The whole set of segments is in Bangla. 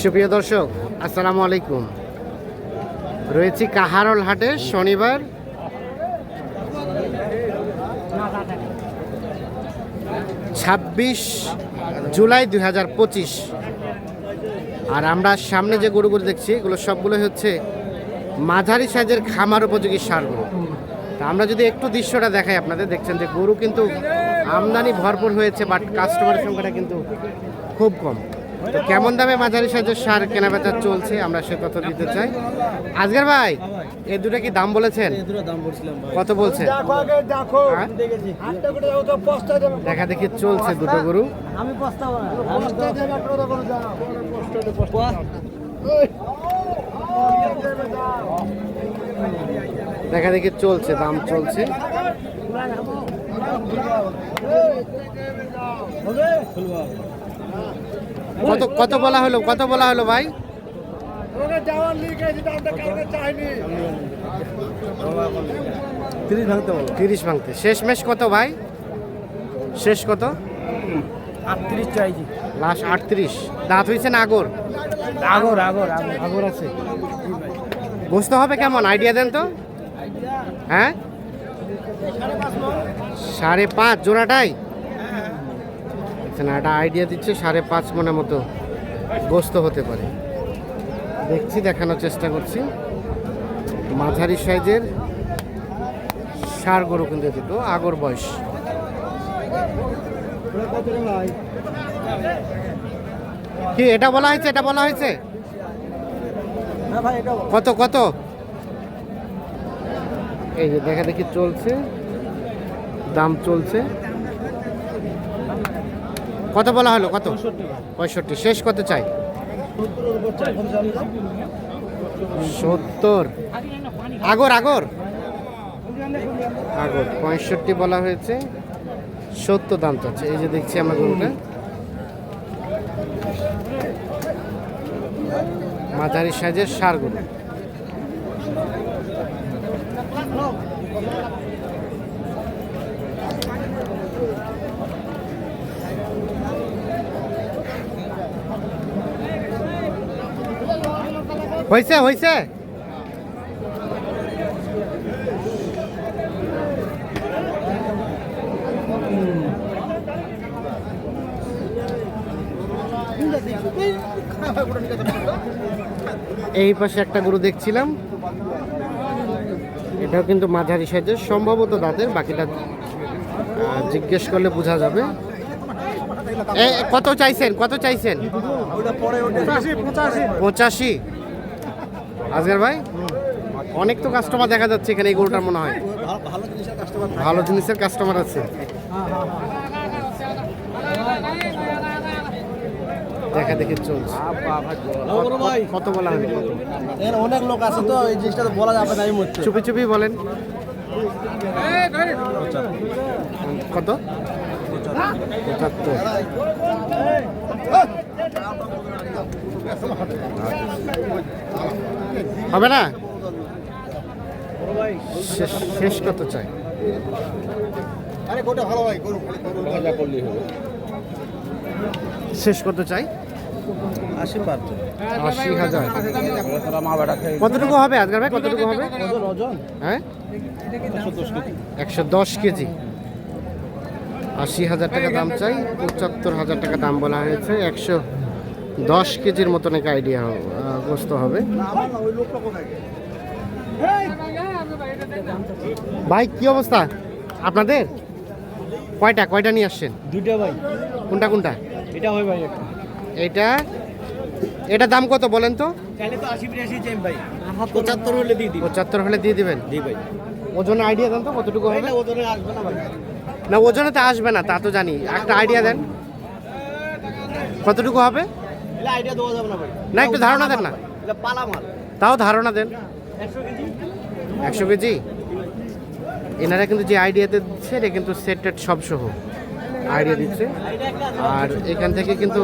সুপ্রিয় দর্শক, আসসালামু আলাইকুম। রয়েছি কাহারল হাটে, শনিবার। ছাব্বিশ জুলাই দুই হাজার পঁচিশ। আর আমরা সামনে যে গরুগুলো দেখছি, এগুলো সবগুলো হচ্ছে মাঝারি সাইজের খামার উপযোগী সারগুলো তা আমরা যদি একটু দৃশ্যটা দেখাই আপনাদের, দেখছেন যে গরু কিন্তু আমদানি ভরপুর হয়েছে বাট কাস্টমারের সংখ্যাটা কিন্তু খুব কম। তো কেমন দামে মাঝারি সাইজের সার কেনাবেচা চলছে? আমরা সে কথা দিতে চাই। আজকের ভাই এই দুটো কি দাম বলেছেন? কত বলছেন? হ্যাঁ? দেখা দেখি চলছে দুটো গরু। আমি দেখা দেখি চলছে দাম চলছে। কত কত বলা হলো কত বলা হলো ভাই? তিরিশ ভাঙতে তিরিশ ভাঙতে। শেষ মেশ কত ভাই? শেষ কত? আটত্রিশ চাইছি। লাস্ট আটত্রিশ। দাঁত হয়েছে না আগর? আগর আগর আগর আগর আছে। বুঝতে হবে কেমন? আইডিয়া দেন তো। হ্যাঁ? সাড়ে পাঁচ জোড়াটাই? না। একটা আইডিয়া দিচ্ছে, সাড়ে পাঁচ মনের মতো গোস্ত হতে পারে। দেখছি, দেখানোর চেষ্টা করছি। মাঝারি সাইজের সার গরু কিন্তু দুটো আগর বয়স। কি, এটা বলা হয়েছে, এটা বলা হয়েছে? এটা কত কত? এই যে দেখা দেখি চলছে, দাম চলছে। কত বলা হলো? কত? পঁয়ষট্টি। শেষ কত চাই? সত্তর। আগর আগর? আগর। পঁয়ষট্টি বলা হয়েছে। সত্তর দাম চাচ্ছে। এই যে দেখছি আমার গরুটা। মাঝারি সাইজের সার গরু। হয়েছে হয়েছে এই পাশে একটা গরু দেখছিলাম। এটাও কিন্তু মাঝারি সাইজের সম্ভবত দাঁতের বাকিটা জিজ্ঞেস করলে বোঝা যাবে। এ কত চাইছেন কত চাইছেন? পঁচাশি? আজকের ভাই? অনেক তো কাস্টমার দেখা যাচ্ছে এখানে এই গরুটার মনে হয়। ভালো জিনিসের কাস্টমার আছে। দেখা দেখি চলছে। কত বলা হবে অনেক লোক আছে তো এই জিনিসটা তো বলা যাবে না চুপি চুপি বলেন। কত? পঁচাত্তর। হবে না? শেষ শেষ কত চাই? আরে গোটা ভালো ভাই গরু ভাজা করলেই হবে। শেষ কত চাই? আশি আশি হাজার। কতটুকু হবে আজকের ভাই? কতটুকু হবে? হ্যাঁ? একশো দশ কেজি। আশি হাজার টাকা দাম চাই। পঁচাত্তর হাজার টাকা দাম বলা হয়েছে। একশো দশ কেজির মতন এক আইডিয়া গ্রস্ত হবে। ভাই কি অবস্থা? আপনাদের? কয়টা? কয়টা নিয়ে আসছেন? দুইটা ভাই। কোনটা কোনটা? এটা হয় ভাই একটা। এটা? এটা দাম কত বলেন তো? পঁচাত্তর হলে দিয়ে দিই পঁচাত্তর হলে দিয়ে দিবেন? দিই ভাই। ওজন আইডিয়া দেন তো কতটুকু হবে? এটা ওজনে আসবে না ভাই। না ওজনে তো আসবে না তা তো জানি। একটা আইডিয়া দেন। কতটুকু হবে? আইডিয়া দেওয়া যাবে না ভাই। না একটু ধারণা দেন না। এটা পালা মাল তাও ধারণা দেন। একশো কেজি? একশো কেজি এনারা কিন্তু যে আইডিয়াতে দিচ্ছে এটা কিন্তু সেট টেট সব সহ আইডিয়া দিচ্ছে। আর এখান থেকে কিন্তু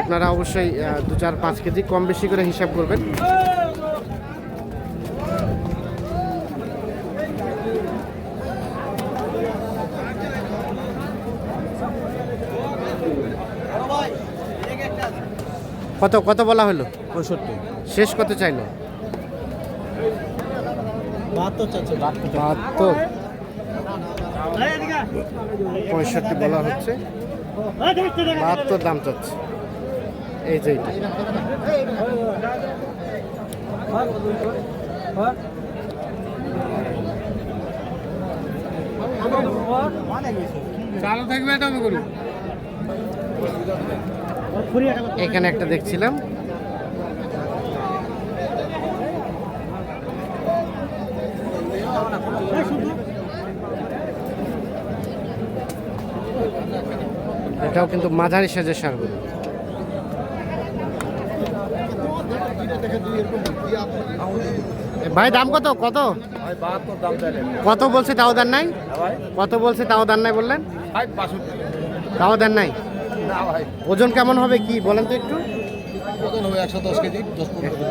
আপনারা অবশ্যই দু চার পাঁচ কেজি কম বেশি করে হিসাব করবেন ভাই এদিকে একটা আছে। কত কত বলা হলো? পঁয়ষট্টি। শেষ কত চাইলো? বাহাত্তর পঁয়ষট্টি বলা হচ্ছে। বাহাত্তর দাম চাচ্ছে। এই যে। চালু থাকবে এটা আমি করি এখানে একটা দেখছিলাম। এটাও কিন্তু মাঝারি সাজের সারগুলো। ভাই, দাম কত? কত? কত বলছে তাও দেন নাই? কত বলছে তাও দেন নাই বললেন? তাও দেন নাই? ওজন কেমন হবে কি বলেন তো একটু। ওজন হবে একশো দশ কেজি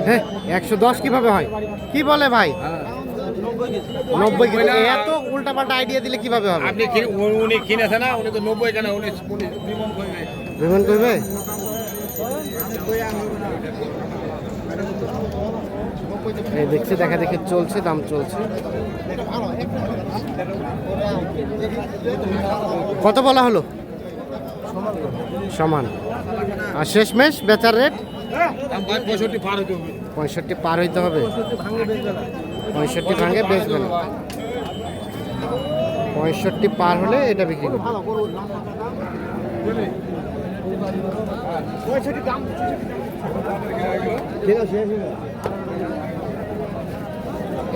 হ্যাঁ একশো দশ কীভাবে হয়? কি বলে ভাই? হ্যাঁ। নব্বই কেজি। এত উল্টা পাল্টা আইডিয়া দিলে কীভাবে হবে? আপনি উনি কিনেছে না উনি তো নব্বই কেন উনি উনি বিমন করবে। বিমান করবে? এই দেখছি দেখা দেখি চলছে দাম চলছে। কত বলা হলো? সমান। আর শেষমেশ বেচার রেট? পঁয়ষট্টি পার হইতে হবে। পঁয়ষট্টি ভাঙে বেচবে না। পঁয়ষট্টি পার হলে এটা বিক্রি করবে।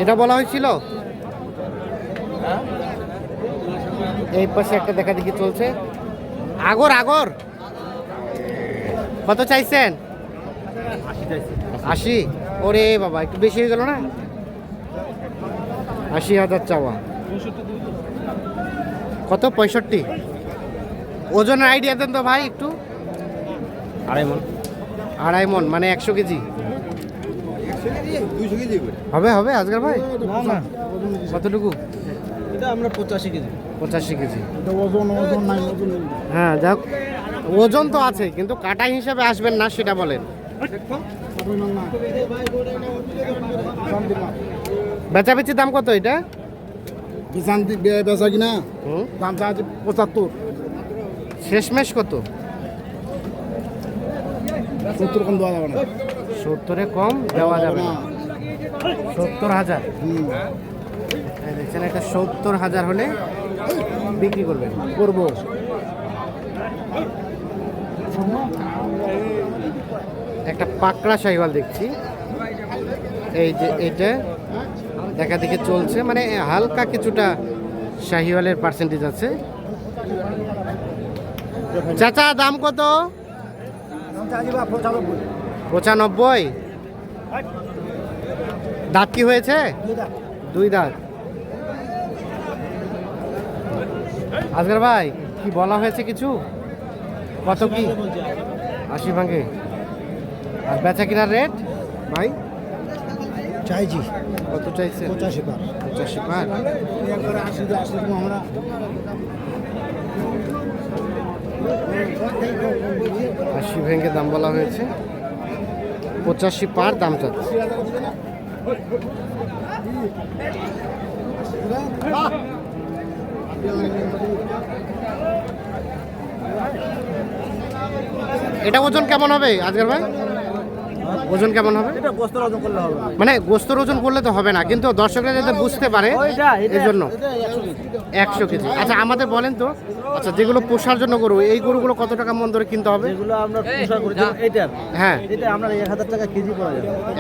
এটা বলা হয়েছিল? এই পাশে একটা দেখা দেখি চলছে। আগর আগর। কত চাইছেন? আশি। ওরে বাবা একটু বেশি হয়ে গেল না? আশি হাজার চাওয়া। কত? পঁয়ষট্টি। ওজনের আইডিয়া দেন তো ভাই একটু। আড়াই মন। আড়াই মন মানে একশো কেজি। হবে হবে আজকাল ভাই? না না। কতটুকু? আমরা পঁচাশি কেজি। পঁচাশি কেজি। ওজন ওজন নাই ওজন হ্যাঁ যাক ওজন তো আছে কিন্তু কাটাই হিসাবে আসবেন না সেটা বলেন। বেচাবেচির দাম কত এটা? বিশান্তি বেচা কিনা? দাম চাচ্ছে পঁচাত্তর। শেষমেশ কত? সত্তর কম দেওয়া যাবে না। সত্তরে কম দেওয়া যাবে না। সত্তর হাজার। দেখছেন এটা সত্তর হাজার হলে বিক্রি করবেন, করব। একটা পাকড়া শাহিওয়াল দেখছি। এই যে এটা, দেখা দেখে চলছে মানে হালকা কিছুটা শাহিওয়ালের পার্সেন্টেজ আছে। চাচা, দাম কত? পঁচানব্বই। দাঁত কি হয়েছে? দুই দাঁত। আজকের ভাই কি বলা হয়েছে কিছু? কত কি? আশি ভাঙে। আর বেচা কিনার রেট ভাই চাইছি। কত চাইছে পঁচাশি পার। পঁচাশি পার? আমরা আশি ভেঙে দাম বলা হয়েছে। পঁচাশি পার দাম চাচ্ছে। এটা ওজন কেমন হবে আজকের ভাই? ওজন কেমন হবে? এটা গোস্তের ওজন করলে হবে। মানে গোস্তর ওজন করলে তো হবে না কিন্তু দর্শকরা যাতে বুঝতে পারে এই জন্য একশো কেজি। আচ্ছা আমাদের বলেন তো আচ্ছা যেগুলো পোষার জন্য গরু এই গরুগুলো কত টাকা মন ধরে কিনতে হবে? হ্যাঁ।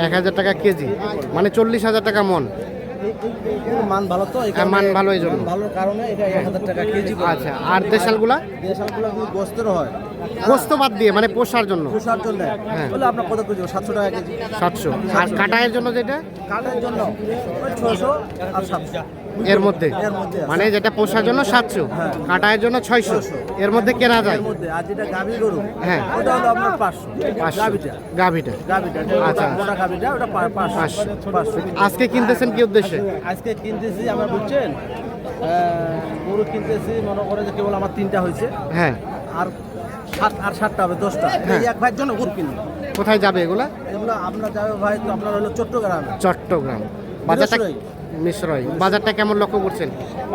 এক হাজার টাকা কেজি মানে চল্লিশ হাজার টাকা মন। এর মান ভালো তো মান ভালো এই জন্য। ভালোর কারণে এটা এক হাজার টাকা কেজি আচ্ছা আর দেশালগুলা? দেশালগুলা গোস্তের হয়। গোস্ত বাদ দিয়ে মানে পোষার জন্য। প্রসার জন্য। হ্যাঁ। বলে আপনার কত কেজি সাতশো টাকা কেজি। সাতশো। আর কাটায়ের জন্য যেটা? জন্য। ছশো আর সাতশো। এর মধ্যে। মানে যেটা পোষার জন্য সাতশো হ্যাঁ। কাটায়ের জন্য ছয়শো। এর মধ্যে কেনা যায়? এর মধ্যে। আর যেটা গাভী গরু হ্যাঁ। ওটা হলো আপনার পাঁচশো। পাঁচশো। গাভীটা। গাভিটা। গাভীটা। আচ্ছা। মোটা গাভীটা ওটা। পাঁচশো। আজকে কিনতেছেন কি উদ্দেশ্যে? আজকে কিনতেছি আমরা বুঝছেন? গরু কিনতেছি মনে করে যে কেবল আমার তিনটা হয়েছে। হ্যাঁ। আর সাত আর সাতটা হবে দশটা। এই এক ভাইয়ের জন্য গরু কিনবো কোথায় যাবে এগুলো? এগুলো আপনার যাবে ভাই তো আপনার হলো চট্টগ্রাম। চট্টগ্রাম। বাজারটা। মিশ্রয় বাজারটা কেমন লক্ষ্য করছেন?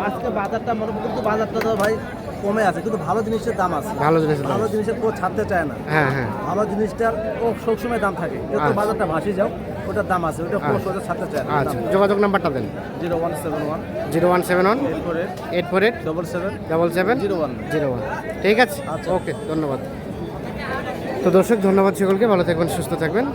আজকে বাজারটা মনে কিন্তু বাজারটা তো ভাই কমে আছে কিন্তু ভালো জিনিসের দাম আছে। ভালো জিনিস দাম। ভালো জিনিসের কেউ ছাড়তে চায় না। হ্যাঁ হ্যাঁ। ভালো জিনিসটার ও সবসময় দাম থাকে। যত আচ্ছা। বাজারটা ভাসি যাও ওটার দাম আছে ওটা কোনো আচ্ছা। সোজা ছাড়তে চায় না। আচ্ছা যোগাযোগ নাম্বারটা দেন। Zero one seven one. Zero one seven one. Eight four eight. Eight four eight. Double seven. Double seven. Zero one. Zero one. ঠিক আছে? আচ্ছা। ওকে ধন্যবাদ। তো দর্শক ধন্যবাদ সকলকে। ভালো থাকবেন সুস্থ থাকবেন।